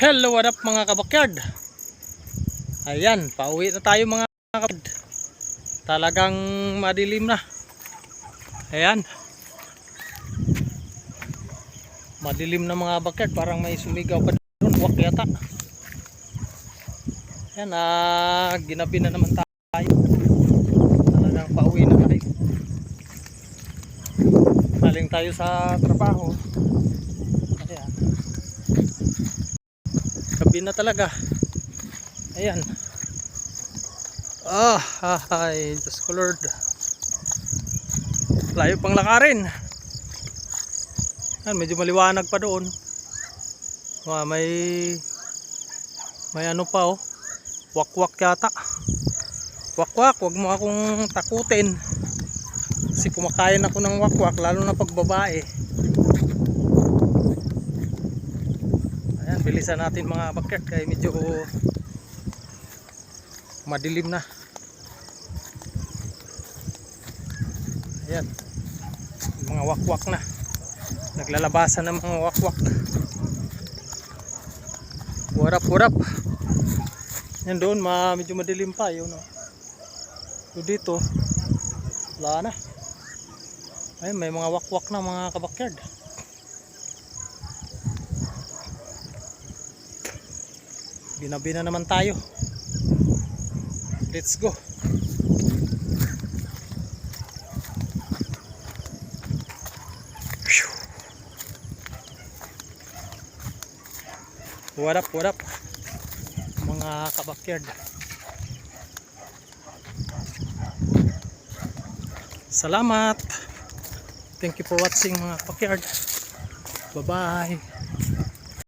Hello, what up mga kabakyard? Ayan, pauwi na tayo mga kabakyard. Talagang madilim na. Ayan. Madilim na mga bakyard, parang may sumigaw pa doon, wak yata. Ayan, ah, ginabi na naman tayo. Talagang pauwi na tayo. Galing tayo sa trabaho. Gabi na talaga. Ayan. Ah, ay, Diyos ko Lord. Layo pang lakarin. Ayan, medyo maliwanag pa doon. Wow, may may ano pa oh. Wakwak yata. Wakwak, wag mo akong takutin. Kasi kumakain ako ng wakwak, lalo na pag babae. Ayan, bilisan natin mga bakyak kaya medyo madilim na. Ayan. Mga wakwak na. Naglalabasan ng mga wakwak. Up? Yan doon, ma medyo madilim pa yun. Oh. So dito, wala na. Ayun, may mga wakwak na mga kabakyard. Binabi na naman tayo. Let's go. What up, what up? Mga kabakyard. Salamat. Thank you for watching mga kabakyard. Bye-bye.